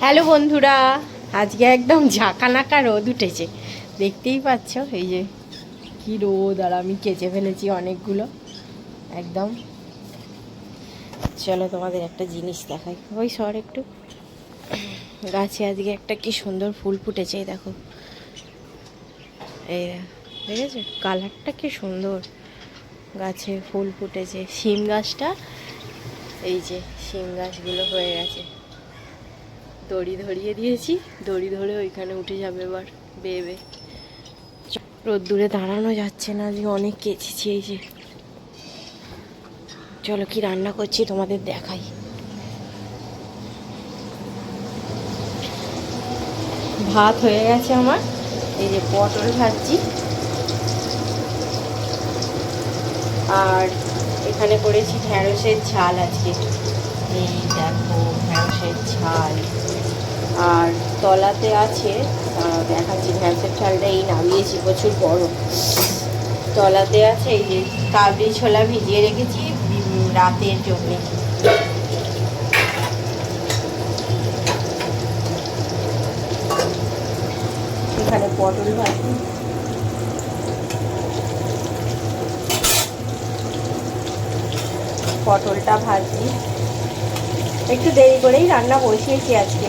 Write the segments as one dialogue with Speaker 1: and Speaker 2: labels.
Speaker 1: Hello বন্ধুরা আজকে একদম ঝাঁকানাকা রোদ উঠেছে। দেখতেই পাচ্ছ এই যে কি রোদ আর আমি কেচে ফেলেছি অনেকগুলো। একদম। চলো তোমাদের একটা জিনিস দেখাই। ওই সর একটু। গাছে আজকে একটা কি সুন্দর ফুল ফুটেছে দেখো। এই দেখো, দেখেছ? কালারটা কি সুন্দর। গাছে ফুল ফুটেছে। শিম গাছটা এই যে শিম গাছগুলো হয়ে গেছে। দড়ি ধরিয়ে দিয়েছি। দড়ি ধরে ওইখানে উঠে যাবে এবার, বেয়ে বেয়ে। রোদ্দুরে দাঁড়ানো যাচ্ছে না যে, অনেক কেচেছি এই যে। চলো কি রান্না করছি তোমাদের দেখাই। ভাত হয়ে গেছে আমার। এই যে পটল ভাজছি। আর এখানে করেছি ঢ্যাঁড়সের ঝাল আজকে। এই দেখো, ঢ্যাঁড়সের ঝাল। আর তলাতে আছে দেখাচ্ছি ঢ্যাঁড়সের ঝালটা এই নামিয়েছি প্রচুর বড়। তলাতে আছে এই যে কাবলি ছোলা ভিজিয়ে রেখেছি রাতের জন্য। এখানে পটল ভাজি। পটলটা ভাজি। একটু দেরি করেই রান্না বসিয়েছি আজকে।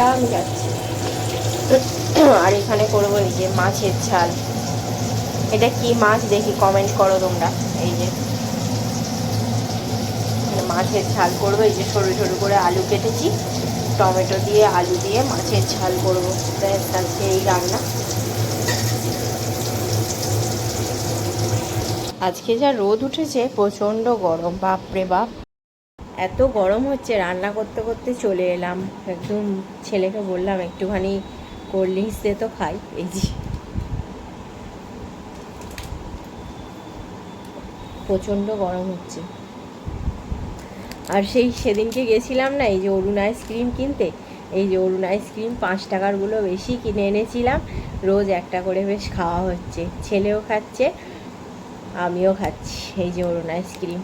Speaker 1: আমি যাচ্ছি। আর এখানে করব এই যে মাছের ঝাল। এটা কি মাছ দেখি কমেন্ট করো তোমরা। এই যে। মাছের ঝাল করব। এই যে সরু সরু করে আলু কেটেছি। টমেটো দিয়ে, আলু দিয়ে মাছের ঝাল করব। ব্যাস, আজকে এই রান্না। আজকে যা রোদ উঠেছে, প্রচণ্ড গরম। বাপরে বাপ। এত গরম হচ্ছে, রান্না করতে করতে চলে এলাম। একদম ছেলেকে বললাম, একটুখানি কোল্ড ড্রিঙ্কস দে তো খাই। এই যে। প্রচণ্ড গরম হচ্ছে। আর সেই সেদিনকে গেছিলাম না, এই যে অরুণ আইসক্রিম কিনতে, এই যে অরুণ আইসক্রিম পাঁচ টাকারগুলো বেশি কিনে এনেছিলাম, রোজ একটা করে বেশ খাওয়া হচ্ছে। ছেলেও খাচ্ছে, আমিও খাচ্ছি, এই যে অরুণ আইসক্রিম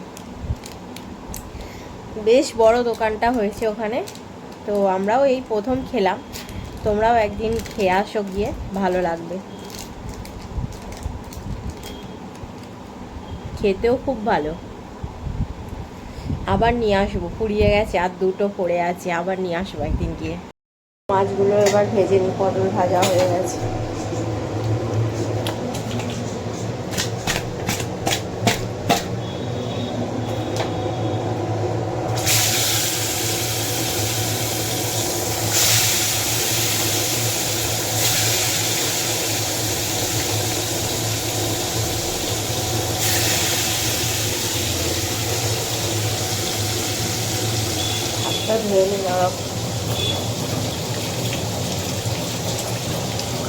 Speaker 1: বেশ বড় দোকানটা হয়েছে ওখানে। তো আমরাও এই প্রথম খেলাম। তোমরাও একদিন খেয়ে আসো গিয়ে, ভালো লাগবে। খেতেও খুব ভালো। আবার নিয়ে আসব ফুরিয়ে গেছে, আর দুটো পড়ে আছে, আবার নিয়ে আসব একদিন গিয়ে। মাছগুলো এবার ভেজে নিই, পটল ভাজা হয়ে গেছে। নিলাম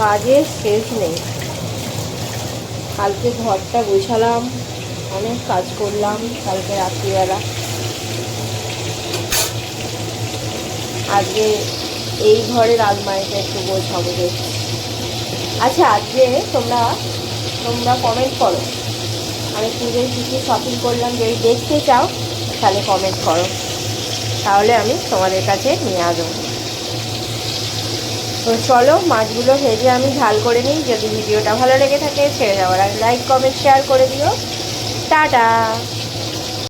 Speaker 1: কাজের শেষ নেই। কালকে ঘরটা গোছালাম, অনেক কাজ করলাম কালকে রাত্রিবেলা। আজকে এই ঘরের আলমারিটা একটু গোছাবো দেখছি। আচ্ছা আজকে তোমরা তোমরা কমেন্ট করো। আমি পুজোয় কী কী শপিং করলাম যদি দেখতে চাও, তাহলে কমেন্ট করো। তাহলে আমি তোমাদের কাছে নিয়ে আসব। তো চলো, মাছগুলো ভেজে আমি ঝাল করে নিই। যদি ভিডিওটা ভালো লেগে থাকে, ছেড়ে যাওয়ার আগে লাইক কমেন্ট শেয়ার করে দিও। টাটা!